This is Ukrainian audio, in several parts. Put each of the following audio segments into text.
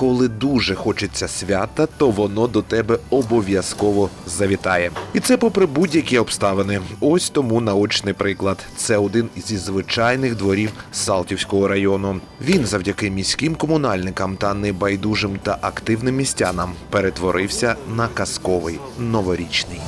коли дуже хочеться свята, то воно до тебе обов'язково завітає. І це попри будь-які обставини. Ось тому наочний приклад. Це один зі звичайних дворів Салтівського району. Він завдяки міським комунальникам та небайдужим та активним містянам перетворився на казковий новорічний.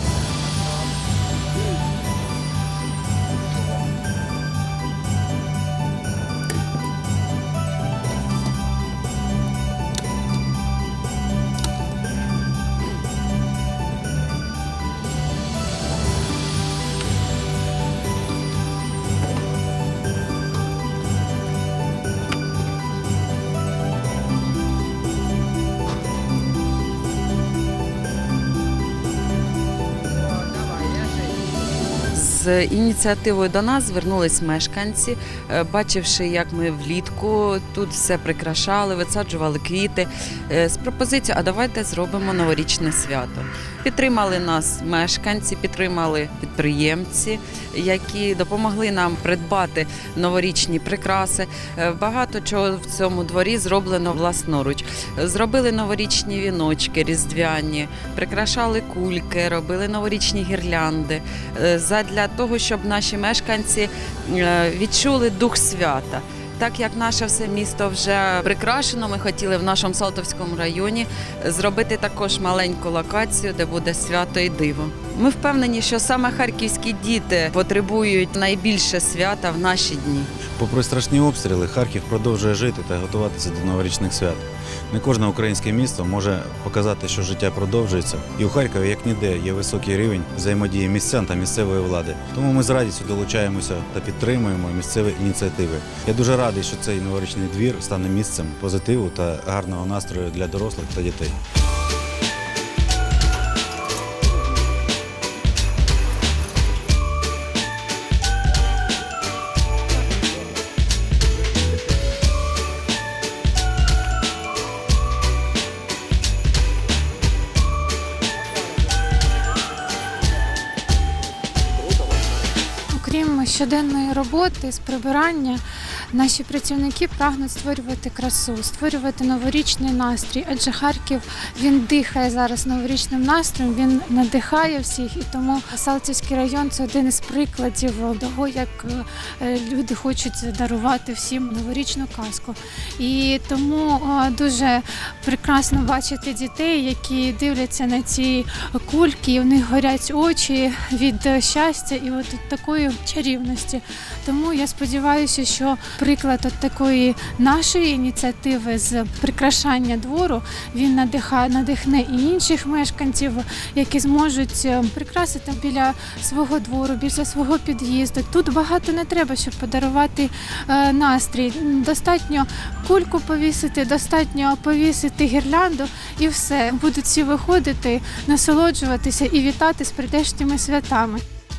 З ініціативою до нас звернулись мешканці, е, бачивши, як ми влітку тут все прикрашали, висаджували квіти е, з пропозицією, а давайте зробимо новорічне свято. Підтримали нас мешканці, підтримали підприємці, які допомогли нам придбати новорічні прикраси. Е, Багато чого в цьому дворі зроблено власноруч. Зробили новорічні віночки різдвяні, прикрашали кульки, робили новорічні гірлянди задля того, щоб наші мешканці е, відчули дух свята. Так як наше все місто вже прикрашено, ми хотіли в нашому Салтовському районі зробити також маленьку локацію, де буде свято і диво. Ми впевнені, що саме харківські діти потребують найбільше свята в наші дні. Попри страшні обстріли, Харків продовжує жити та готуватися до новорічних свят. Не кожне українське місто може показати, що життя продовжується, і у Харкові, як ніде, є високий рівень взаємодії містян та місцевої влади. Тому ми з радістю долучаємося та підтримуємо місцеві ініціативи. Я дуже радий, що цей новорічний двір стане місцем позитиву та гарного настрою для дорослих та дітей. Щоденної роботи з прибирання, наші працівники прагнуть створювати красу, створювати новорічний настрій. Адже Харків він дихає зараз новорічним настроєм, він надихає всіх, і тому Салтівський район це один із прикладів того, як е, люди хочуть дарувати всім новорічну казку. І тому е, дуже прекрасно бачити дітей, які дивляться на ці кульки, і в них горять очі від щастя і от такої чарівності. Тому я сподіваюся, що приклад от такої нашої ініціативи з прикрашання двору він надихне і інших мешканців, які зможуть е, прикрасити біля свого двору, біля свого під'їзду. Тут багато не треба, щоб подарувати е, настрій. Достатньо кульку повісити, достатньо повісити гірлянду і все. Будуть всі виходити, насолоджуватися і вітати з прийдешніми святами.